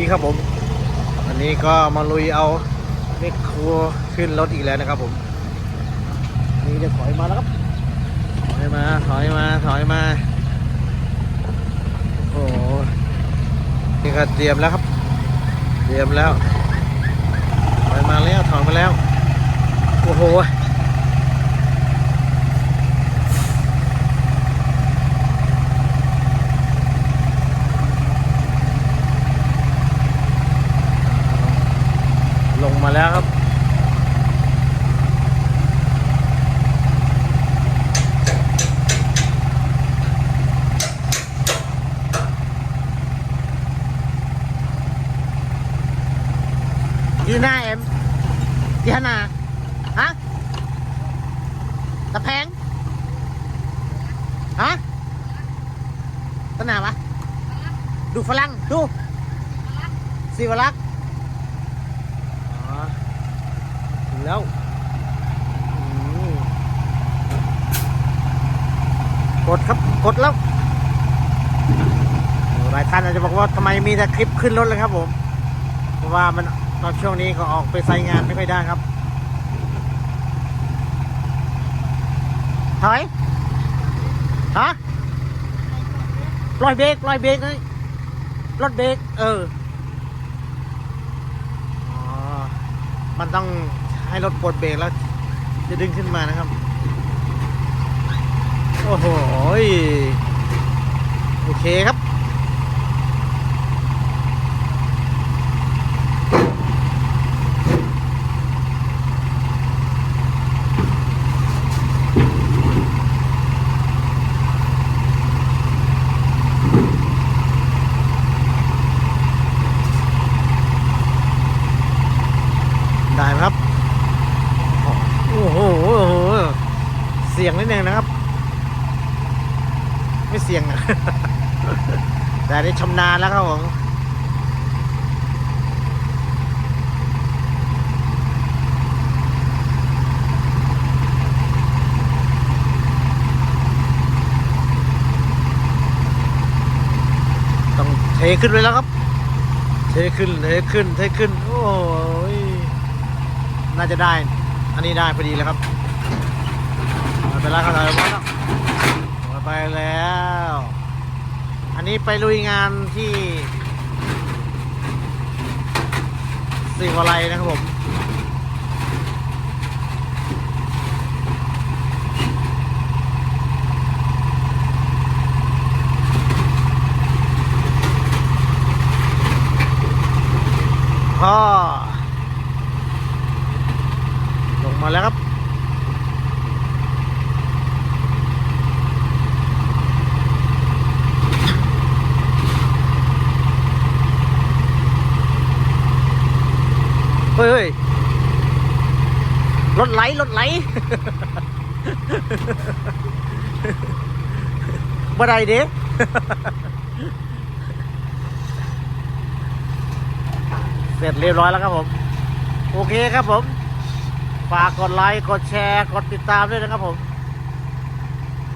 ดีครับผมอันนี้ก็มาลุยเอาเมคครัวขึ้นรถอีกแล้วนะครับผม นี่จะถอยมาแล้วครับ ถอยมา ถอยมา ถอยมา โอ้โห นี่ก็เตรียมแล้วครับ เตรียมแล้ว ถอยมาแล้ว ถอยมาแล้ว โอ้โห ลงมาแล้วครับ ยืนหน้าเอ็มยืนหน้าฮะตะแพงฮะต้นไหนวะดูฝรั่งดูสีวรักษ์อ๋อถึงแล้วอืมกดครับกดแล้วหลายท่านอาจจะบอกว่าทำไมมีแต่คลิปขึ้นรถเลยครับผม เพราะว่ามัน ตอนช่วงนี้ก็ออกไปใส่งานไม่ค่อยได้ครับถอยฮะปล่อยเบรกปล่อยเบรกเลยรถเบรกเอออ๋อมันต้องให้รถปลดเบรกแล้ว จะดึงขึ้นมานะครับ โอ้โห โอเคครับ ได้ไหมครับ โอ้โหเสียงนิดนึงนะครับ ไม่เสียงนะแต่อันนี้ชำนาญแล้วครับผมต้องเทขึ้นไปแล้วครับ เทขึ้น เทขึ้น เทขึ้น โอ้ย น่าจะได้ อันนี้ได้พอดีแล้วครับไปรครับถอยมาแล้วอยไปแล้ว อันนี้ไปลุยงานที่สิวาลัยนะครับผมพ่อ ลง มาแล้วครับเฮ้ยเฮ้ยรถไหลรถไหลบ่ได้เด้เสร็จเรียบร้อยแล้วครับผม โอเคครับผม ฝากกดไลค์ กดแชร์ กดติดตามด้วยนะครับผม